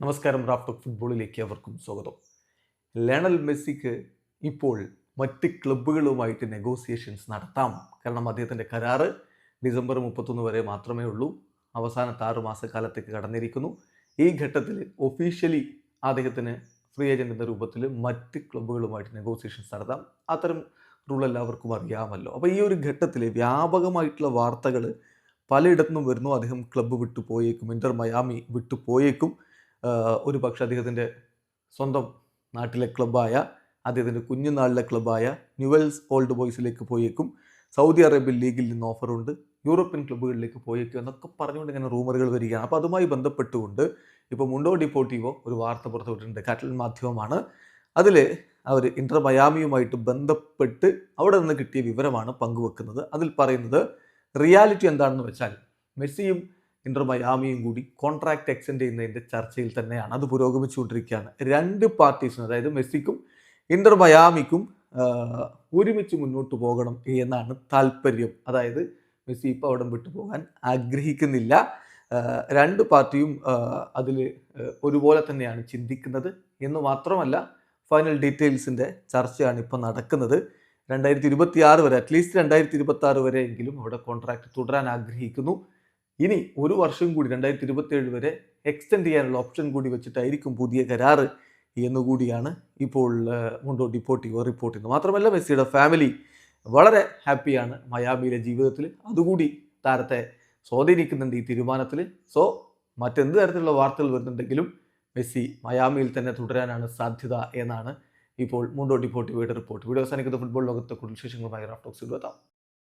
നമസ്കാരം റാഫ്റ്റോക്ക് ഫുട്ബോളിലേക്ക് അവർക്കും സ്വാഗതം. ലയണൽ മെസ്സിക്ക് ഇപ്പോൾ മറ്റ് ക്ലബ്ബുകളുമായിട്ട് നെഗോസിയേഷൻസ് നടത്താം. കാരണം അദ്ദേഹത്തിന്റെ കരാറ് ഡിസംബർ മുപ്പത്തൊന്ന് വരെ മാത്രമേ ഉള്ളൂ. അവസാനത്തെ ആറ് മാസക്കാലത്തേക്ക് കടന്നിരിക്കുന്നു. ഈ ഘട്ടത്തിൽ ഒഫീഷ്യലി അദ്ദേഹത്തിന് ഫ്രീ ഏജന്റ് എന്ന രൂപത്തിൽ മറ്റ് ക്ലബ്ബുകളുമായിട്ട് നെഗോസിയേഷൻസ് നടത്താം. അത്തരം റൂൾ എല്ലാവർക്കും അറിയാമല്ലോ. അപ്പോൾ ഈ ഒരു ഘട്ടത്തിൽ വ്യാപകമായിട്ടുള്ള വാർത്തകൾ പലയിടത്തുനിന്നും വരുന്നു. അദ്ദേഹം ക്ലബ്ബ് വിട്ടു പോയേക്കും ഇന്റർ മയാമി വിട്ടു പോയേക്കും ഒരു പക്ഷേ അദ്ദേഹത്തിന്റെ സ്വന്തം നാട്ടിലെ ക്ലബ്ബായ അദ്ദേഹത്തിന്റെ കുഞ്ഞുനാളിലെ ക്ലബ്ബായ ന്യൂവൽസ് ഓൾഡ് ബോയ്സിലേക്ക് പോയേക്കും. സൗദി അറേബ്യൻ ലീഗിൽ നിന്ന് ഓഫറുണ്ട്. യൂറോപ്യൻ ക്ലബ്ബുകളിലേക്ക് പോയേക്കും എന്നൊക്കെ പറഞ്ഞുകൊണ്ട് ഇങ്ങനെ റൂമറുകൾ വരികയാണ്. അപ്പോൾ അതുമായി ബന്ധപ്പെട്ടുകൊണ്ട് ഇപ്പോൾ മുണ്ടോ ഡിപ്പോർട്ടീവോ ഒരു വാർത്ത പുറത്തുവിട്ടിട്ടുണ്ട്. കാറ്റൽ മാധ്യമമാണ്. അതിൽ അവർ ഇന്റർ മയാമിയുമായിട്ട് ബന്ധപ്പെട്ട് അവിടെ നിന്ന് കിട്ടിയ വിവരമാണ് പങ്കുവെക്കുന്നത്. അതിൽ പറയുന്നത് റിയാലിറ്റി എന്താണെന്ന് വെച്ചാൽ മെസ്സിയും ഇന്റർ മയാമിയും കൂടി കോൺട്രാക്ട് എക്സ്റ്റെൻഡ് ചെയ്യുന്നതിന്റെ ചർച്ചയിൽ തന്നെയാണ്. അത് പുരോഗമിച്ചുകൊണ്ടിരിക്കുകയാണ്. രണ്ട് പാർട്ടീസിനും അതായത് മെസ്സിക്കും ഇന്റർ മയാമിക്കും ഒരുമിച്ച് മുന്നോട്ട് പോകണം എന്നാണ് താല്പര്യം. അതായത് മെസ്സി ഇപ്പോൾ അവിടെ വിട്ടു പോകാൻ ആഗ്രഹിക്കുന്നില്ല. രണ്ട് പാർട്ടിയും അതിൽ ഒരുപോലെ തന്നെയാണ് ചിന്തിക്കുന്നത്. എന്ന് മാത്രമല്ല ഫൈനൽ ഡീറ്റെയിൽസിന്റെ ചർച്ചയാണ് ഇപ്പോൾ നടക്കുന്നത്. രണ്ടായിരത്തി ഇരുപത്തി ആറ് വരെ അറ്റ്ലീസ്റ്റ് രണ്ടായിരത്തി ഇരുപത്തി ആറ് വരെയെങ്കിലും അവിടെ കോൺട്രാക്ട് തുടരാൻ ആഗ്രഹിക്കുന്നു. ഇനി ഒരു വർഷം കൂടി രണ്ടായിരത്തി ഇരുപത്തി ഏഴ് വരെ എക്സ്റ്റെൻഡ് ചെയ്യാനുള്ള ഓപ്ഷൻ കൂടി വെച്ചിട്ടായിരിക്കും പുതിയ കരാറ് എന്നുകൂടിയാണ് ഇപ്പോൾ മുണ്ടോ ഡിപ്പോർട്ടിവോ റിപ്പോർട്ട് ചെയ്യുന്നത്. മാത്രമല്ല മെസ്സിയുടെ ഫാമിലി വളരെ ഹാപ്പിയാണ് മയാമിയിലെ ജീവിതത്തിൽ. അതുകൂടി താരത്തെ സ്വാധീനിക്കുന്നുണ്ട് ഈ തീരുമാനത്തിൽ. സോ മറ്റെന്ത് തരത്തിലുള്ള വാർത്തകൾ വരുന്നുണ്ടെങ്കിലും മെസ്സി മയാമിയിൽ തന്നെ തുടരാനാണ് സാധ്യത എന്നാണ് ഇപ്പോൾ മുണ്ടോ ഡിപ്പോർട്ടിവോയുടെ റിപ്പോർട്ട് വീഡിയോ അവസാനിക്കുന്ന ഫുട്ബോൾ ലോകത്തെ കൂടുതൽ വിശേഷങ്ങളുമായി റാഫ്റ്റോക്സ് എത്താം.